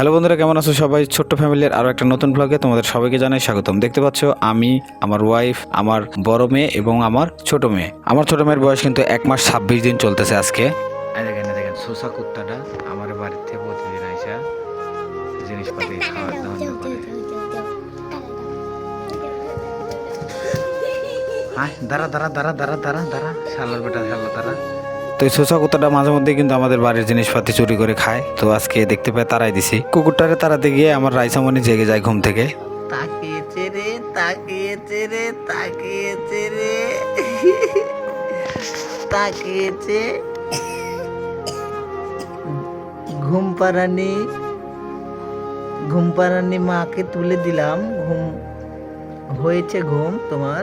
Hello বন্ধুরা কেমন আছো সবাই? ছোট্ট ফ্যামিলির আরও একটা নতুন ব্লগে তোমাদের সবাইকে জানাই স্বাগতম। দেখতে পাচ্ছ আমি আমার ওয়াইফ আমার বড় মেয়ে এবং আমার ছোট মেয়ে। আমার ছোট মেয়ের বয়স কিন্তু এক মাস ছাব্বিশ দিন চলতেছে আজকে। দেখেন দেখেন শোষা কুত্তাটা আমার বাড়িতে প্রতিদিন আইসা জিনিসপাতি খাওয়া দাওয়া করে হাই দাঁড়া দাঁড়া দাঁড়া দাঁড়া দাঁড়া দাঁড়া শালার বেটা শালা দাঁড়া তো এই শোষা কুত্তাটা মাঝে মধ্যে কিন্তু আমাদের বাড়ির জিনিসপাতি চুরি করে খায়। তো আজকে দেখতে পাই তারাই দিছি। কুকুরটারে তাড়াতে গিয়ে আমার রাইসামণি জেগে যায় ঘুম থেকে। ঘুম পাড়ানি ঘুম পাড়ানি মাকে তুলে দিলাম। ঘুম হয়েছে ঘুম তোমার?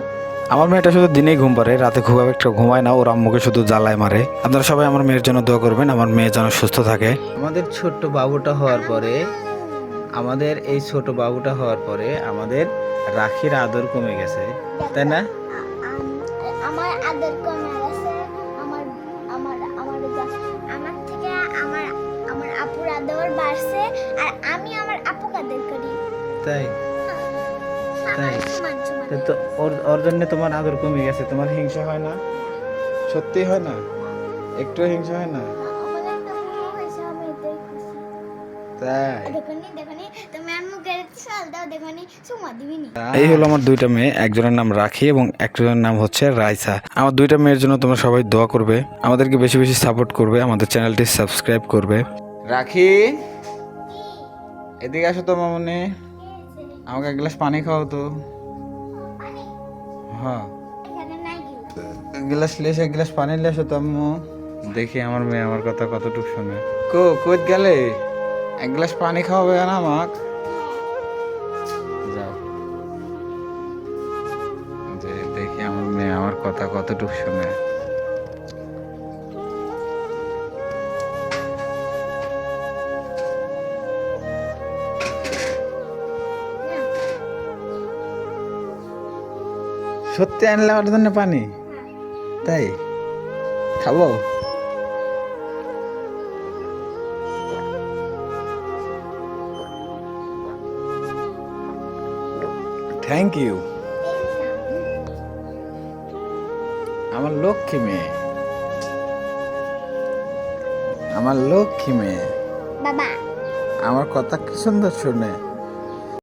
আমার মেয়েটা শুধু দিনেই ঘুম পারে রাতে খুব একটা ঘুমায় না ওর আম্মুকে শুধু জ্বালায় মারে। আপনারা সবাই আমার মেয়ের জন্য দোয়া করবেন আমার মেয়ে যেন সুস্থ থাকে। আমাদের ছোট্ট বাবুটা হওয়ার পরে আমাদের এই ছোট বাবুটা হওয়ার পরে আমাদের রাখির আদর কমে গেছে তাই না? আমার আদর কমে গেছে আমার আমার আমার আমার থেকে আমার আমার আপুর আদর বাড়ছে আর আমি আমার আপুকে আদর করি। তাই? তাই? তো ওর ওর জন্য তোমার আদর কমে গেছে তোমার হিংসা হয় না? সত্যি হয় না? একটু হিংসা হয় না? এই হলো আমার দুইটা মেয়ে একজনের নাম রাখি এবং একজনের নাম হচ্ছে রাইসা। আমার দুইটা মেয়ের জন্য তোমরা সবাই দোয়া করবে আমাদেরকে বেশি বেশি সাপোর্ট করবে আমাদের চ্যানেলটি সাবস্ক্রাইব করবে। রাখি? এদিকে আসো তো মামনি। আমাকে এক গ্লাস পানি খাও তো। হ্যাঁ। এক গ্লাস লেস এক গ্লাস পানি লেসো তো আম্মু। দেখি আমার মেয়ে আমার কথা কতটুকু শুনে। কো কোথ গেলে? এক গ্লাস পানি খাওয়াবে না আমাক? যাও। যে দেখি আমার মেয়ে আমার কথা কতটুকু শুনে। সত্যি আনলে আমার জন্য পানি? তাই? খাব? থ্যাংক ইউ আমার লক্ষ্মী মেয়ে। আমার লক্ষ্মী মেয়ে। বাবা। আমার কথা কি সুন্দর শুনে?